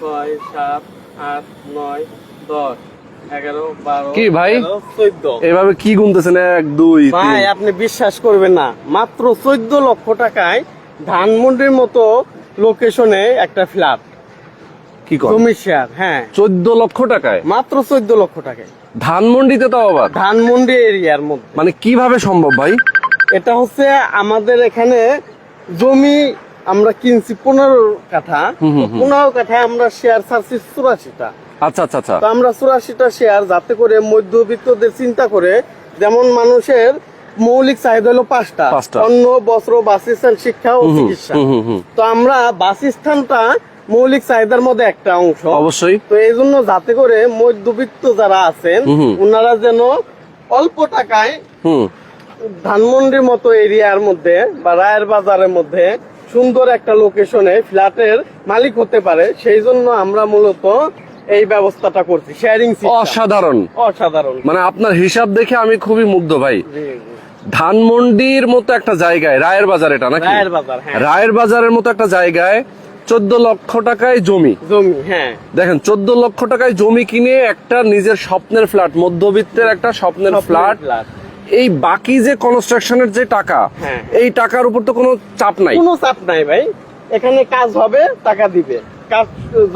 ছয় সাত আট নয় দশ কি ভাই? এভাবে কি গুনতেছেন? এক দুই ভাই আপনি বিশ্বাস করবেন না। মাত্র চোদ্দ লক্ষ টাকায় ধানমন্ডির মতো লোকেশনে একটা ফ্ল্যাট কি জমি শেয়ার হ্যাঁ। চোদ্দ লক্ষ টাকায়? মাত্র চোদ্দ লক্ষ টাকায়। ধানমন্ডিতে তো আবার? ধানমন্ডি এরিয়ার মধ্যে। মানে কীভাবে সম্ভব ভাই? এটা হচ্ছে আমাদের এখানে জমি আমরা কিনছি পনেরো কাঠা। পনেরো কাঠা আমরা শেয়ার ছাড়ছি চুরাশিটা আচ্ছা আচ্ছা আচ্ছা তো আমরা চুরাশিটা শেয়ার যাতে করে মধ্যবিত্তদের চিন্তা করে যেমন মানুষের মৌলিক চাহিদা হলো পাঁচটা। অন্ন বস্ত্র বাসস্থান শিক্ষা ও চিকিৎসা। তো আমরা বাসস্থানটা মৌলিক চাহিদার মধ্যে একটা অংশ অবশ্যই তো এই জন্য যাতে করে মধ্যবিত্ত যারা আছেন। ওনারা যেন অল্প টাকায় হুম ধানমন্ডির মতো এরিয়ার মধ্যে বা রায়ের বাজারের মধ্যে সুন্দর একটা লোকেশনে ফ্ল্যাটের মালিক হতে পারে সেই জন্য আমরা মূলত এই ব্যবস্থাটা করছি শেয়ারিং অসাধারণ। অসাধারণ। মানে আপনার হিসাব দেখে আমি খুবই মুগ্ধ ভাই। ধানমন্ডির মতো একটা জায়গায় রায়ের বাজার এটা নাকি? রায়ের বাজার হ্যাঁ। রায়ের বাজারের মতো একটা জায়গায় চোদ্দ লক্ষ টাকায় জমি। জমি হ্যাঁ। দেখেন চোদ্দ লক্ষ টাকায় জমি কিনে একটা নিজের স্বপ্নের ফ্ল্যাট মধ্যবিত্তের একটা স্বপ্নের ফ্ল্যাট এই বাকি যে কনস্ট্রাকশনের যে টাকা হ্যাঁ। এই টাকার উপর তো কোনো চাপ নাই? কোনো চাপ নাই ভাই। এখানে কাজ হবে টাকা দিবে। কাজ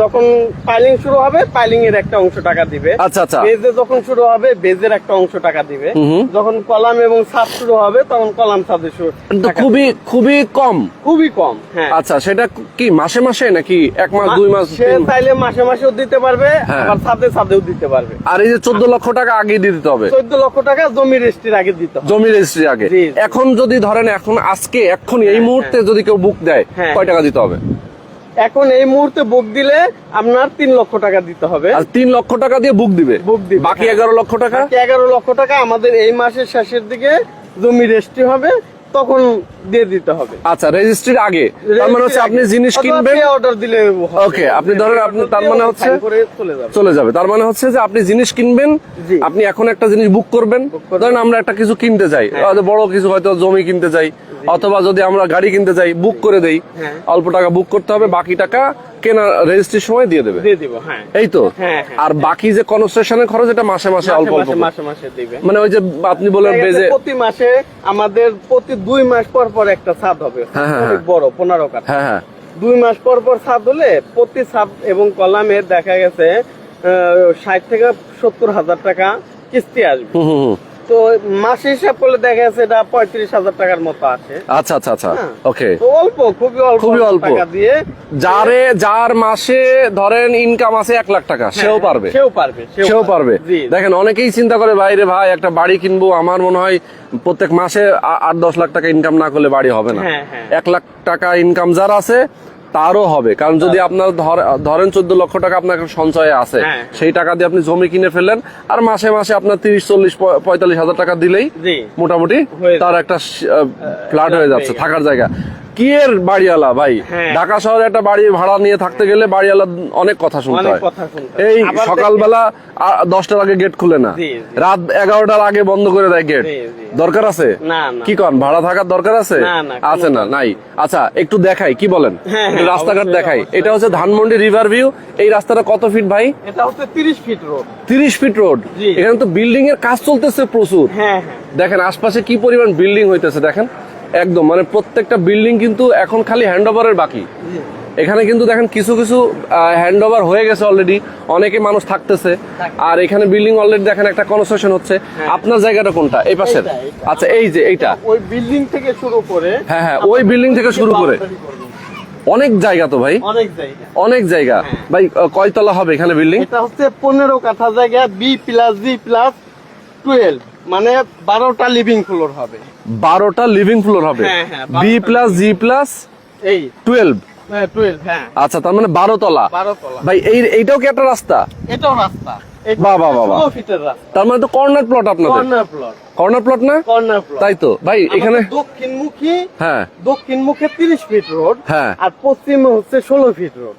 যখন পাইলিং শুরু হবে পাইলিং এর একটা অংশ টাকা দিবে। আচ্ছা আচ্ছা। বেজে যখন শুরু হবে বেজের একটা অংশ টাকা দিবে। যখন কলাম এবং ছাদ শুরু হবে তখন কলাম ছাদে শুরু খুবই খুবই কম। খুবই কম হ্যাঁ। আচ্ছা সেটা কি মাসে মাসে নাকি এক মাস দুই মাস সে চাইলে মাসে মাসেও দিতে পারবে হ্যাঁ। আবার দিতে পারবে। আর এই যে চোদ্দ লক্ষ টাকা আগে দিতে হবে? চোদ্দ লক্ষ টাকা জমি রেজিস্ট্রির আগে দিতে হবে। জমি রেজিস্ট্রি আগে। এখন যদি ধরেন এখন আজকে এখন এই মুহূর্তে যদি কেউ বুক দেয় হ্যাঁ। কয় টাকা দিতে হবে? এখন এই মুহূর্তে বুক দিলে আপনার তিন লক্ষ টাকা দিতে হবে। আর তিন লক্ষ টাকা দিয়ে বুক দিবে? বুক দিবে, বাকি হ্যাঁ। এগারো লক্ষ টাকা? এগারো লক্ষ টাকা আমাদের এই মাসের শেষের দিকে জমি রেজিস্ট্রি হবে। তখন দিয়ে দিতে হবে। আচ্ছা রেজিস্ট্রির আগে। তার মানে হচ্ছে আপনি জিনিস কিনবেন অর্ডার দিলে। Okay, আপনি ধরেন আপনি তার মানে হচ্ছে- চলে যাবে। তার মানে হচ্ছে যে আপনি জিনিস কিনবেন আপনি এখন একটা জিনিস বুক করবেন। ধরেন আমরা একটা কিছু কিনতে যাই। হ্যাঁ। বড় কিছু হয়তো জমি কিনতে যাই। অথবা যদি আমরা গাড়ি কিনতে যাই বুক করে দেই। হ্যাঁ। অল্প টাকা বুক করতে হবে বাকি টাকা কেনা রেজিস্ট্রির সময় দিয়ে দেবে? দিয়ে দিব হ্যাঁ। এই তো? হ্যাঁ, হ্যাঁ। আর বাকি যে কনস্ট্রাকশনের খরচ এটা মাসে মাসে অল্প অল্প মাসে মাসে দিবে। মানে ওই যে আপনি বলেন বেজে প্রতি মাসে আমাদের প্রতি দুই মাস পর পর একটা ছাদ হবে। অনেক। বড় পনেরো কাঠা। হ্যাঁ হ্যাঁ। দুই মাস পর পর ছাদ হলে প্রতি ছাদ এবং কলামে দেখা গেছে ষাট থেকে সত্তর হাজার টাকা কিস্তি আসবে। তো মাসে হিসাব করলে দেখা যাচ্ছে এটা পঁয়ত্রিশ হাজার টাকার মতো আসে। আচ্ছা আচ্ছা আচ্ছা। হ্যাঁ। ওকে অল্প খুবই অল্প খুবই অল্প। টাকা দিয়ে। যারে যার মাসে ধরেন ইনকাম আছে এক লাখ টাকা সেও হ্যাঁ, পারবে। সেও পারবে সেও পারবে। দেখেন অনেকেই চিন্তা করে বাইরে ভাই একটা বাড়ি কিনবো আমার মনে হয় প্রত্যেক মাসে আট দশ লাখ টাকা ইনকাম না করলে বাড়ি হবে না। হ্যাঁ, হ্যাঁ। এক লাখ টাকা ইনকাম যার আছে তারও হবে। কারণ যদি আপনার ধর- ধরেন চোদ্দ লক্ষ টাকা আপনার সঞ্চয়ে আছে হ্যাঁ। সেই টাকা দিয়ে আপনি জমি কিনে ফেলেন আর মাসে মাসে আপনার তিরিশ চল্লিশ পঁয়তাল্লিশ হাজার টাকা দিলেই মোটামুটি তার একটা ফ্ল্যাট হয়ে যাচ্ছে থাকার জায়গা। কি এর বাড়িওয়ালা ভাই। হ্যাঁ। ঢাকা শহরে একটা বাড়ি ভাড়া নিয়ে থাকতে গেলে বাড়িওয়ালা অনেক কথা শুনতে হয়। এই সকালবেলা দশটার আগে গেট খুলে না। রাত এগারোটার আগে বন্ধ করে দেয় গেট। দরকার আছে। কি কন ভাড়া থাকার দরকার আছে? আছে না নাই। আচ্ছা একটু দেখাই কি বলেন? হ্যাঁ, হ্যাঁ, রাস্তাঘাট দেখাই। এটা হচ্ছে ধানমন্ডি রিভার ভিউ এই রাস্তাটা কত ফিট ভাই? এটা হচ্ছে তিরিশ ফিট রোড তিরিশ ফিট রোড এখানে তো বিল্ডিং এর কাজ চলতেছে প্রচুর। দেখেন আশপাশে কি পরিমাণ বিল্ডিং হইতেছে দেখেন। একদম মানে প্রত্যেকটা বিল্ডিং কিন্তু এখন খালি হ্যান্ড ওভারের বাকি। এখানে কিন্তু দেখেন কিছু কিছু হ্যান্ড ওভার হয়ে গেছে অলরেডি অনেকে মানুষ থাকতেছে। আর এখানে বিল্ডিং অলরেডি দেখেন একটা কনস্ট্রাকশন হচ্ছে। আপনার জায়গাটা কোনটা? এই পাশের। আচ্ছা এই যে এইটা। ওই বিল্ডিং থেকে শুরু করে হ্যাঁ হ্যাঁ ওই বিল্ডিং থেকে শুরু করে। অনেক জায়গা তো ভাই। অনেক জায়গা। অনেক জায়গা। ভাই কয়তলা হবে এখানে বিল্ডিং এটা হচ্ছে পনেরো কাঠা জায়গা B plus G plus twelve মানে বারোটা লিভিং ফ্লোর হবে। বারোটা লিভিং ফ্লোর হবে। হ্যাঁ, হ্যাঁ, বি প্লাস জি প্লাস এই। টুয়েলভ টুয়েলভ হ্যাঁ। আচ্ছা তার মানে বারো তলা ভাই এই এইটাও কি একটা রাস্তা? এটাও রাস্তা। রাস্তা। তার মানে তো কর্নার প্লট আপনাদের। কর্নার প্লট কর্নার প্লট না? কর্নার প্লট তাই তো। ভাই এখানে দক্ষিণমুখী হ্যাঁ। দক্ষিণ মুখে তিরিশ ফিট রোড হ্যাঁ। আর পশ্চিমে হচ্ছে ষোলো ফিট রোড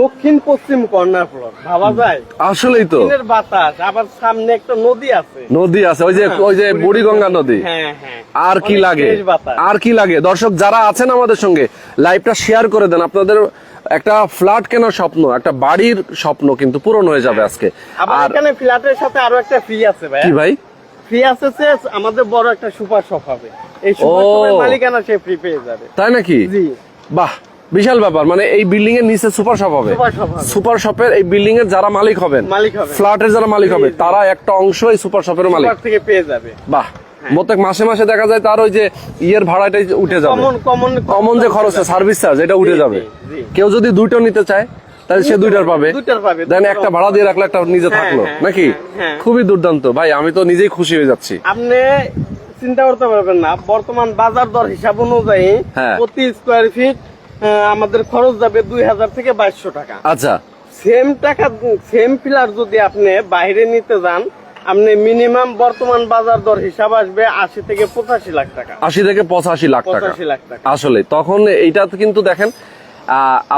দক্ষিণ পশ্চিম কর্নার প্লট ভাবা যায়? আসলেই তো। দিনের বাতাস আবার সামনে একটা নদী আছে। নদী আছে ওই যে ওই যে বুড়িগঙ্গা নদী। হ্যাঁ হ্যাঁ। আর কি লাগে? আর কি লাগে? দর্শক যারা আছেন আমাদের সঙ্গে লাইভটা শেয়ার করে দেন। আপনাদের একটা ফ্ল্যাট কেনার স্বপ্ন একটা বাড়ির স্বপ্ন কিন্তু পূরণ হয়ে যাবে আজকে। আর এখানে ফ্ল্যাটের সাথে আরও একটা ফ্রি আছে ভাই কি ভাই? ফ্রি আছে আমাদের বড় একটা সুপার শপ হবে। এই সুপার শপের মালিকানা সে ফ্রি পেয়ে যাবে। তাই নাকি? জি। বাহ। বিশাল ব্যাপার মানে এই বিল্ডিং এর নিচে সুপার শপ হবে। সুপার। শপের এই বিল্ডিং এর যারা মালিক হবেন। ফ্ল্যাটের যারা মালিক হবে তারা একটা অংশ এই সুপার শপের মালিক। থেকে পেয়ে যাবে। বাহ প্রত্যেক মাসে মাসে দেখা যায় তার ওই যে ইয়ের ভাড়াটাই উঠে যাবে। কমন যে খরচ সার্ভিস চার্জ এটা উঠে যাবে। কেউ যদি দুইটা নিতে চায় তাহলে সে দুইটার পাবে। দেন একটা ভাড়া দিয়ে রাখলে একটা নিজে হ্যাঁ, থাকল। হ্যাঁ, নাকি? হ্যাঁ, হ্যাঁ। খুবই দুর্দান্ত। ভাই আমি তো নিজেই খুশি হয়ে যাচ্ছি। আপনি চিন্তা করতে পারবেন না বর্তমান বাজার দর হিসাব অনুযায়ী হ্যাঁ। প্রতি স্কোয়ার ফিট আমাদের খরচ যাবে দুই হাজার থেকে বাইশশো টাকা। আচ্ছা। সেম টাকা সেম পিলার যদি আপনি বাইরে নিতে যান আপনি মিনিমাম বর্তমান বাজার দর হিসাব আসবে আশি থেকে পঁচাশি লাখ টাকা। আশি থেকে পঁচাশি লাখ টাকা। পঁচাশি লাখ টাকা। আসলে তখন এইটা তো কিন্তু দেখেন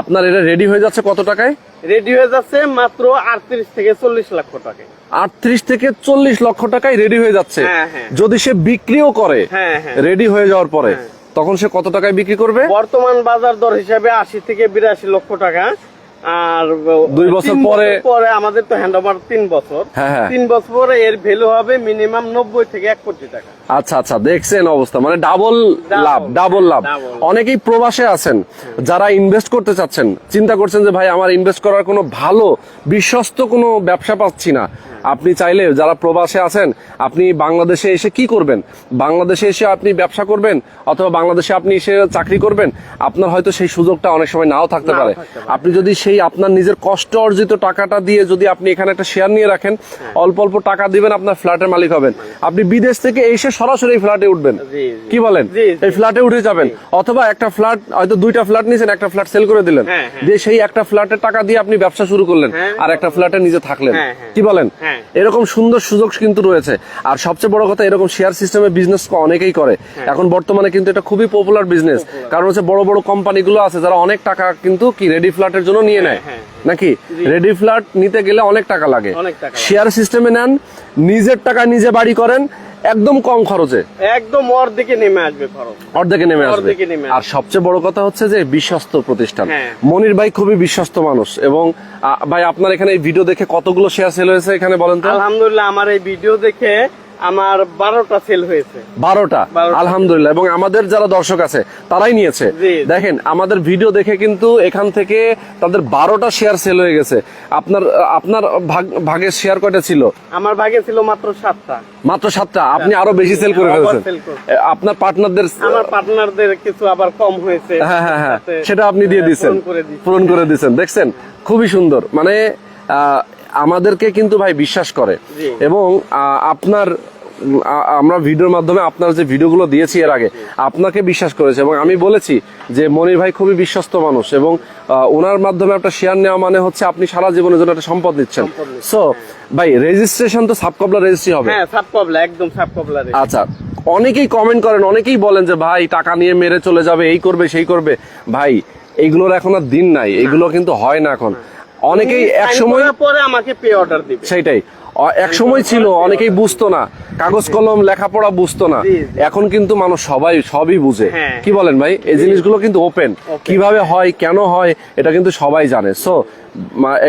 আপনার এটা রেডি হয়ে যাচ্ছে কত টাকায়? রেডি হয়ে যাচ্ছে মাত্র আটত্রিশ থেকে চল্লিশ লক্ষ টাকায়। আটত্রিশ থেকে চল্লিশ লক্ষ টাকায় রেডি হয়ে যাচ্ছে। হ্যাঁ, হ্যাঁ। যদি সে বিক্রিও করে হ্যাঁ, হ্যাঁ। রেডি হয়ে যাওয়ার পরে। তখন সে কত টাকায় বিক্রি করবে? বর্তমান বাজার দর হিসাবে আশি থেকে বিরাশি লক্ষ টাকা। আর দুই বছর পরে- পরে আমাদের তো হ্যান্ড ওভার তিন বছর। হ্যাঁ, হ্যাঁ। তিন বছর পরে এর ভ্যালু হবে মিনিমাম নব্বই থেকে এক কোটি টাকা। আচ্ছা আচ্ছা দেখছেন অবস্থা। মানে ডাবল লাভ ডাবল লাভ। অনেকেই প্রবাসে আছেন যারা ইনভেস্ট করতে চাচ্ছেন চিন্তা করছেন যে ভাই আমার ইনভেস্ট করার কোনো ভালো বিশ্বস্ত কোনো ব্যবসা পাচ্ছি না। আপনি চাইলে যারা প্রবাসে আছেন আপনি বাংলাদেশে এসে কি করবেন? বাংলাদেশে এসে আপনি ব্যবসা করবেন অথবা বাংলাদেশে আপনি এসে চাকরি করবেন? আপনার হয়তো সেই সুযোগটা অনেক সময় নাও থাকতে পারে। আপনি যদি সেই আপনার নিজের কষ্ট অর্জিত টাকাটা দিয়ে যদি আপনি এখানে একটা শেয়ার নিয়ে রাখেন অল্প অল্প টাকা দিবেন আপনার ফ্ল্যাটের মালিক হবেন। আপনি বিদেশ থেকে এসে সরাসরি ফ্ল্যাটে উঠবেন। কি বলেন। এই ফ্ল্যাটে উঠে যাবেন। অথবা একটা ফ্ল্যাট হয়তো দুইটা ফ্ল্যাট নিয়েছেন একটা ফ্ল্যাট সেল করে দিলেন। হ্যাঁ, হ্যাঁ। দিয়ে সেই একটা ফ্ল্যাটের টাকা দিয়ে আপনি ব্যবসা শুরু করলেন হ্যাঁ। আর একটা ফ্ল্যাটে নিজে থাকলেন। হ্যাঁ, হ্যাঁ। কি বলেন? হ্যাঁ। এরকম সুন্দর সুযোগ কিন্তু রয়েছে। আর সবচেয়ে বড় কথা এরকম শেয়ার সিস্টেমে বিজনেস অনেকেই করে। হ্যাঁ। এখন বর্তমানে কিন্তু এটা খুবই পপুলার বিজনেস কারণ হচ্ছে বড় বড় কোম্পানিগুলো আছে যারা অনেক টাকা কিন্তু কি রেডি ফ্ল্যাটের জন্য নিয়ে নেয়। হ্যাঁ, নাকি? রেডি ফ্ল্যাট নিতে গেলে অনেক টাকা লাগে। অনেক টাকা লাগে। শেয়ার সিস্টেমে নেন নিজের টাকা নিজে বাড়ি করেন একদম কম খরচে? একদম অর্ধেকে নেমে আসবে খরচ। অর্ধেকে নেমে আসবে। নেমে আর সবচেয়ে বড় কথা হচ্ছে যে বিশ্বস্ত প্রতিষ্ঠান। হ্যাঁ। মনির ভাই খুবই বিশ্বস্ত মানুষ এবং ভাই আপনার এখানে এই ভিডিও দেখে কতগুলো শেয়ার সেল হয়েছে এখানে বলেন তো? আলহামদুলিল্লাহ আমার এই ভিডিও দেখে আমার বারোটা সেল হয়েছে। বারোটা। আলহামদুলিল্লাহ। এবং আমাদের যারা দর্শক আছে তারাই নিয়েছে। দেখেন আমাদের ভিডিও দেখে কিন্তু এখান থেকে তাদের বারোটা শেয়ার সেল হয়ে গেছে। আপনার আপনার ভাগ- ভাগের শেয়ার কয়টা ছিল? আমার ভাগে ছিল মাত্র সাতটা। মাত্র সাতটা? আপনি আরও বেশি সেল করে ফেলেছেন। আপনার পার্টনারদের আমার পার্টনারদের কিছু আবার কম হয়েছে। হ্যাঁ হ্যাঁ হ্যাঁ। সেটা আপনি দিয়ে দিচ্ছেন পূরণ করে দিচ্ছেন দেখছেন খুবই সুন্দর। মানে আমাদেরকে কিন্তু ভাই বিশ্বাস করে। এবং আপনার আমরা ভিডিওর মাধ্যমে আপনার যে ভিডিওগুলো দিয়েছি এর আগে আপনাকে বিশ্বাস করেছে। এবং আমি বলেছি যে মনির ভাই খুবই বিশ্বস্ত মানুষ এবং ওনার মাধ্যমে একটা শেয়ার নেওয়া মানে হচ্ছে আপনি সারা জীবনের জন্য একটা সম্পদ নিচ্ছেন। সো ভাই রেজিস্ট্রেশন তো সাবকবলা রেজিস্ট্রি হবে। হ্যাঁ সাপ কবলা একদম সাপ কবলা রে। আচ্ছা অনেকেই কমেন্ট করেন অনেকেই বলেন যে ভাই টাকা নিয়ে মেরে চলে যাবে এই করবে সেই করবে। ভাই এইগুলোর এখন আর দিন নাই এগুলো কিন্তু হয় না এখন। অনেকেই এক সময় পরে আমাকে পে অর্ডার দিবে। সেটাই এক সময় ছিল অনেকেই বুঝতো না। কাগজ কলম লেখাপড়া বুঝতো না। এখন কিন্তু মানুষ সবাই সবই বুঝে। হ্যাঁ। কি বলেন ভাই? এই জিনিসগুলো কিন্তু ওপেন কীভাবে হয় কেন হয় এটা কিন্তু সবাই জানে। সো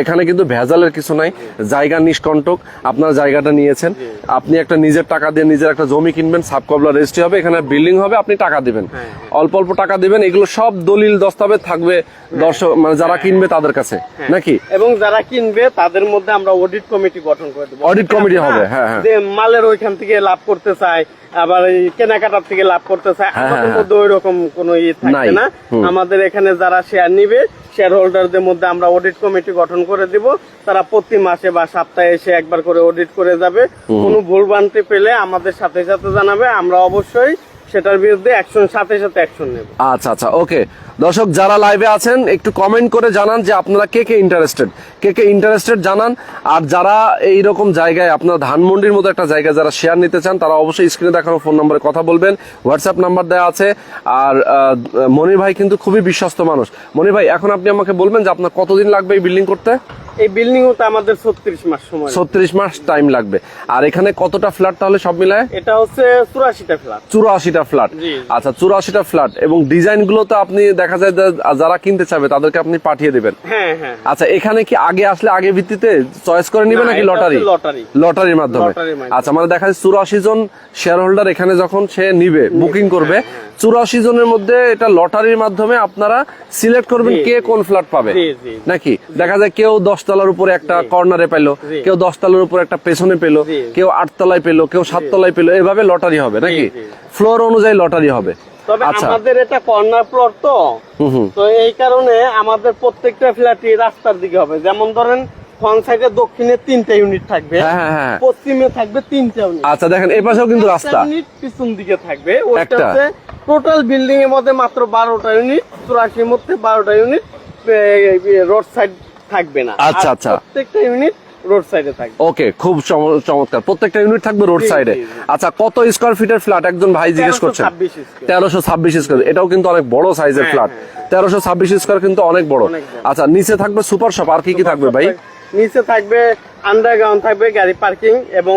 এখানে কিন্তু ভেজালের কিছু নাই। জায়গা নিষ্কণ্টক। আপনার জায়গাটা নিয়েছেন। আপনি একটা নিজের টাকা দিয়ে নিজের একটা জমি কিনবেন সাবকবলা রেজিস্ট্রি হবে এখানে বিল্ডিং হবে আপনি টাকা দিবেন। হ্যাঁ। অল্প অল্প টাকা দিবেন এগুলো সব দলিল দস্তাবেজ থাকবে দর্শক মানে যারা কিনবে তাদের কাছে হ্যাঁ। নাকি? এবং যারা কিনবে তাদের মধ্যে আমরা অডিট কমিটি গঠন করে দেবো। অডিট কমিটি হবে, হ্যাঁ, হ্যাঁ। যে মালের ওইখান থেকে লাভ করতে চায় আবার এই কেনাকাটার থেকে লাভ করতে চায় হ্যাঁ, আমাদের হ্যাঁ, মধ্যে ওই রকম কোনো ইয়ে। থাকবে না। আমাদের এখানে যারা শেয়ার নিবে শেয়ার হোল্ডারদের মধ্যে আমরা অডিট কমিটি গঠন করে দিব। তারা প্রতি মাসে বা সপ্তাহে এসে একবার করে অডিট করে যাবে। কোনো ভুলভ্রান্তি পেলে আমাদের সাথে সাথে জানাবে। আমরা অবশ্যই সেটার বিরুদ্ধে অ্যাকশন সাথে সাথে অ্যাকশন নেব। আচ্ছা আচ্ছা ওকে দর্শক যারা লাইভে আছেন একটু কমেন্ট করে জানান যে আপনারা কে কে ইন্টারেস্টেড কে কে ইন্টারেস্টেড জানান। আর যারা এই রকম জায়গায় আপনার ধানমন্ডির মতো একটা জায়গায় যারা শেয়ার নিতে চান তারা অবশ্যই স্ক্রিনে দেখানো ফোন নম্বরে কথা বলবেন। হোয়াটসঅ্যাপ নাম্বার দেওয়া আছে। আর মনির ভাই কিন্তু খুবই বিশ্বস্ত মানুষ। মনির ভাই এখন আপনি আমাকে বলবেন যে আপনার কতদিন লাগবে এই বিল্ডিং করতে? এই বিল্ডিং হতে আমাদের ছত্রিশ মাস সময় লাগবে। ছত্রিশ মাস টাইম লাগবে। আর এখানে কতটা ফ্ল্যাট তাহলে সব মিলায়? এটা হচ্ছে চুরাশিটা ফ্ল্যাট চুরাশিটা ফ্ল্যাট আচ্ছা চুরাশিটা ফ্ল্যাট এবং ডিজাইনগুলো তো আপনি দেখা যায় যারা কিনতে চাবে তাদেরকে আপনি পাঠিয়ে দিবেন। হ্যাঁ হ্যাঁ আচ্ছা এখানে কি আগে আসলে আগে ভিত্তিতে চয়েস করে নিবে নাকি লটারি লটারির মাধ্যমে। আচ্ছা মানে দেখা যায় চুরাশি জন শেয়ার হোল্ডার এখানে যখন সে নিবে বুকিং করবে হ্যাঁ, চুরাশি জনের মধ্যে এটা লটারির মাধ্যমে আপনারা সিলেক্ট করবেন কে কোন ফ্ল্যাট পাবে। নাকি? দেখা যায় কেউ দশ তলার উপরে একটা কর্নারে পেল কেউ দশ তলার উপরে একটা পেছনে পেল কেউ আট তলায় পেল কেউ সাত তলায় পেল এভাবে লটারি হবে নাকি? ফ্লোর অনুযায়ী লটারি হবে। তবে আচ্ছা। আমাদের এটা কর্নার ফ্লোর তো। তো এই কারণে আমাদের প্রত্যেকটা ফ্ল্যাটই রাস্তার দিকে হবে। যেমন ধরেন ফ্রন্ট সাইডে দক্ষিণে তিনটা ইউনিট থাকবে হ্যাঁ হ্যাঁ হ্যাঁ। পশ্চিমে থাকবে তিনটা ইউনিট আচ্ছা দেখেন এই পাশেও কিন্তু রাস্তা। ইউনিট পিছন দিকে থাকবে হচ্ছে টোটাল বিল্ডিং এর মধ্যে মাত্র বারোটা ইউনিট চুরাশির মধ্যে বারোটা ইউনিট রোড সাইড থাকবে না। আচ্ছা, আচ্ছা। প্রত্যেকটা ইউনিট রোড সাইডে থাকবে ওকে খুব চম- চমৎকার। প্রত্যেকটা ইউনিট থাকবে রোড সাইডে। আচ্ছা কত স্কোয়ার ফিটের ফ্ল্যাট একজন ভাই জিজ্ঞেস করছেন 1326 তেরোশো ছাব্বিশ স্কোয়ার এটাও কিন্তু অনেক বড় সাইজের হ্যাঁ, ফ্ল্যাট তেরোশো ছাব্বিশ স্কোয়ার কিন্তু অনেক বড়। আচ্ছা নিচে থাকবে সুপার শপ আর কি কি থাকবে ভাই? নিচে থাকবে আন্ডারগ্রাউন্ড থাকবে গাড়ি পার্কিং এবং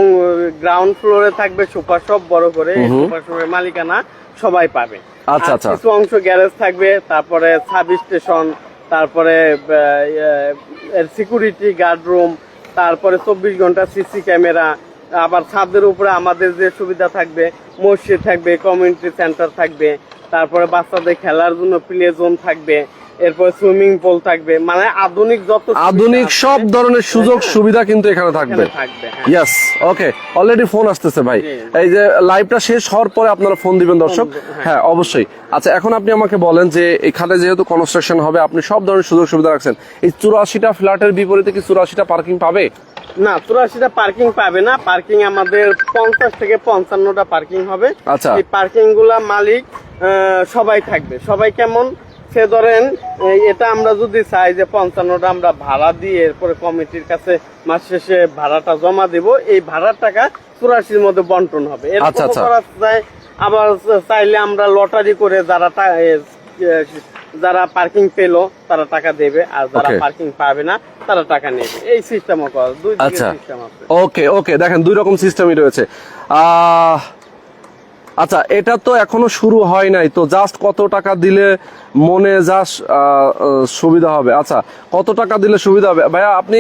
গ্রাউন্ড ফ্লোরে থাকবে সুপার শপ বড় করে সুপার শপের মালিকানা সবাই পাবে। আচ্ছা, আচ্ছা। কিছু অংশ গ্যারেজ থাকবে তারপরে সাব স্টেশন তারপরে সিকিউরিটি গার্ড রুম তারপরে চব্বিশ ঘণ্টা সিসি ক্যামেরা, আবার ছাদের উপরে আমাদের যে সুবিধা থাকবে, মসজিদ থাকবে কমিউনিটি সেন্টার থাকবে, তারপরে বাচ্চাদের খেলার জন্য প্লে জোন থাকবে। এরপরে সুইমিং পুল থাকবে। মানে আধুনিক যত আধুনিক সব ধরনের সুযোগ সুবিধা কিন্তু এখানে থাকবে। হ্যাঁ। ইয়েস ওকে অলরেডি ফোন আসতেছে ভাই। এই যে লাইভটা শেষ হওয়ার পরে আপনারা ফোন দিবেন দর্শক? হ্যাঁ। অবশ্যই। আচ্ছা এখন আপনি আমাকে বলেন যে এখানে যেহেতু কনস্ট্রাকশন হবে আপনি সব ধরনের সুযোগ সুবিধা রাখছেন। এই চুরাশিটা ফ্ল্যাটের বিপরীতে কি চুরাশিটা পার্কিং পাবে? না চুরাশিটা পার্কিং পাবে না। পার্কিং আমাদের পঞ্চাশ থেকে পঞ্চান্নটা পার্কিং হবে। আচ্ছা। এই পার্কিংগুলা মালিক সবাই থাকবে। সবাই কেমন? সে ধরেন এটা আমরা যদি চাই যে পঞ্চান্নটা আমরা ভাড়া দিয়ে এরপরে কমিটির কাছে মাস শেষে ভাড়াটা জমা দেব এই ভাড়ার টাকা চুরাশির মধ্যে বন্টন হবে। আচ্ছা, আচ্ছা। আবার চাইলে আমরা লটারি করে যারা যারা পার্কিং পেল তারা টাকা দেবে আর যারা পার্কিং পাবে না তারা টাকা নেবে। এই সিস্টেমও করা দুই সিস্টেম আছে। ওকে ওকে দেখেন দুই রকম সিস্টেমই রয়েছে। আহ, আচ্ছা এটা তো এখনও শুরু হয় নাই তো জাস্ট কত টাকা দিলে মনে জাস্ট সুবিধা হবে? আচ্ছা কত টাকা দিলে সুবিধা হবে? ভাইয়া আপনি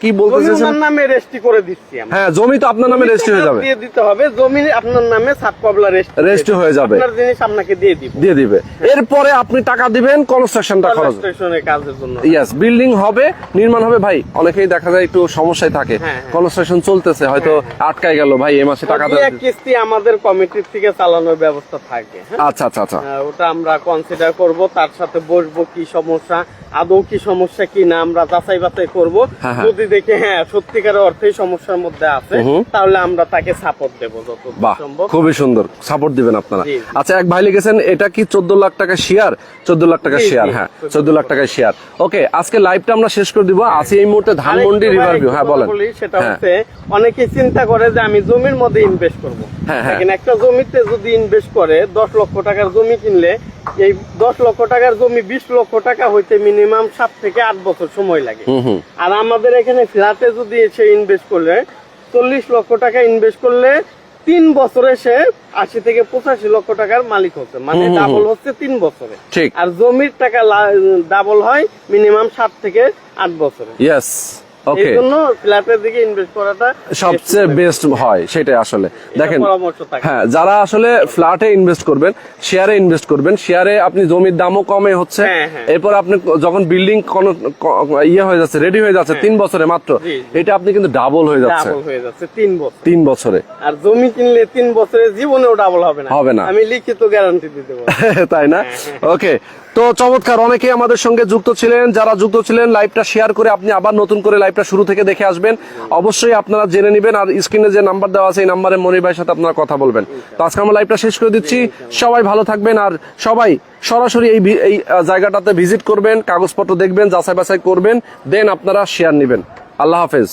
কি বলতে চাইছেন নামে রেজিস্ট্রি করে দিচ্ছি আমরা হ্যাঁ জমি তো আপনার নামে রেজিস্ট্রি হয়ে যাবে। দিয়ে দিতে হবে জমি আপনার নামে সাত কবলা রেজিস্ট্রি রেজিস্ট্রি হয়ে যাবে। আপনার জিনিস আপনাকে দিয়ে দিব। দিয়ে দিবে। এরপরে আপনি টাকা দিবেন কনস্ট্রাকশনটা খরচ। রেজিস্ট্রেশনের কাজের জন্য। ইয়েস বিল্ডিং হবে নির্মাণ হবে। ভাই অনেকেই দেখা যায় একটু সমস্যায় থাকে। হ্যাঁ, হ্যাঁ। কনস্ট্রাকশন চলতেছে হয়তো আটকায় গেল। ভাই এ মাসে টাকা কিস্তি আমাদের কমিটির থেকে চালানোর ব্যবস্থা থাকবে হ্যাঁ? আচ্ছা আচ্ছা আচ্ছা। ওটা আমরা কনসিডার করব তার সাথে বসবো কি সমস্যা আদৌ কি সমস্যা কি না আমরা যাচাই বাছাই করব। হ্যাঁ, হ্যাঁ। যদি দেখে হ্যাঁ সত্যিকার অর্থে সমস্যার মধ্যে আছে তাহলে আমরা তাকে সাপোর্ট দেবো যত সম্ভব। খুবই সুন্দর। সাপোর্ট দিবেন আপনারা। আচ্ছা এক ভাই লিখেছেন এটা কি চোদ্দ লাখ টাকা শেয়ার চোদ্দ লাখ টাকা শেয়ার হ্যাঁ চোদ্দ লাখ টাকা শেয়ার ওকে আজকে লাইভটা আমরা শেষ করে দিব। আছি এই মুহূর্তে ধানমন্ডি রিভার ভিউ হ্যাঁ বলেন। সেটা। হচ্ছে অনেকে চিন্তা করে যে আমি জমির মধ্যে ইনভেস্ট করব। হ্যাঁ, হ্যাঁ। একটা জমিতে যদি ইনভেস্ট করে দশ লক্ষ টাকার জমি কিনলে এই দশ লক্ষ টাকার জমি বিশ লক্ষ টাকা হইতে মিনিমাম সাত থেকে আট বছর সময় লাগে। আর আমাদের এখানে ফ্ল্যাটে যদি সে ইনভেস্ট করলে চল্লিশ লক্ষ টাকা ইনভেস্ট করলে তিন বছরে সে আশি থেকে পঁচাশি লক্ষ টাকার মালিক হচ্ছে। মানে ডাবল হচ্ছে তিন বছরে। আর জমির টাকা ডাবল হয় মিনিমাম সাত থেকে আট বছরে। ওকে ফ্ল্যাটের দিকে ইনভেস্ট করাটা সবচেয়ে বেস্ট হয় সেটাই আসলে। দেখেন হ্যাঁ যারা আসলে ফ্ল্যাটে ইনভেস্ট করবেন শেয়ারে ইনভেস্ট করবেন শেয়ারে আপনি জমির দামও কমে হচ্ছে। হ্যাঁ, হ্যাঁ। এরপর আপনি যখন বিল্ডিং ইয়ে হয়ে যাচ্ছে রেডি হয়ে যাচ্ছে তিন বছরে মাত্র। এটা আপনি কিন্তু ডাবল হয়ে যাচ্ছে। ডাবল হয়ে যাচ্ছে তিন বছর। তিন বছরে। আর জমি কিনলে তিন বছরে জীবনেও ডাবল হবে না। হবে না। আমি লিখিত গ্যারান্টি দিতে পারব তাই না? ওকে তো চমৎকার, অনেকেই আমাদের সঙ্গে যুক্ত ছিলেন, যারা যুক্ত ছিলেন লাইভটা শেয়ার করে আপনি আবার নতুন করে লাইভটা শুরু থেকে দেখে আসবেন। অবশ্যই আপনারা জেনে নেবেন, আর স্ক্রিনে যে নাম্বার দেওয়া আছে, এই নাম্বারে মনির ভাইয়ের সাথে আপনারা কথা বলবেন। তো আজকে আমরা লাইভটা শেষ করে দিচ্ছি। সবাই ভালো থাকবেন, আর সবাই সরাসরি এই এই জায়গাটাতে ভিজিট করবেন, কাগজপত্র দেখবেন যাচাই বাছাই করবেন দেন আপনারা শেয়ার নেবেন। আল্লাহ হাফেজ।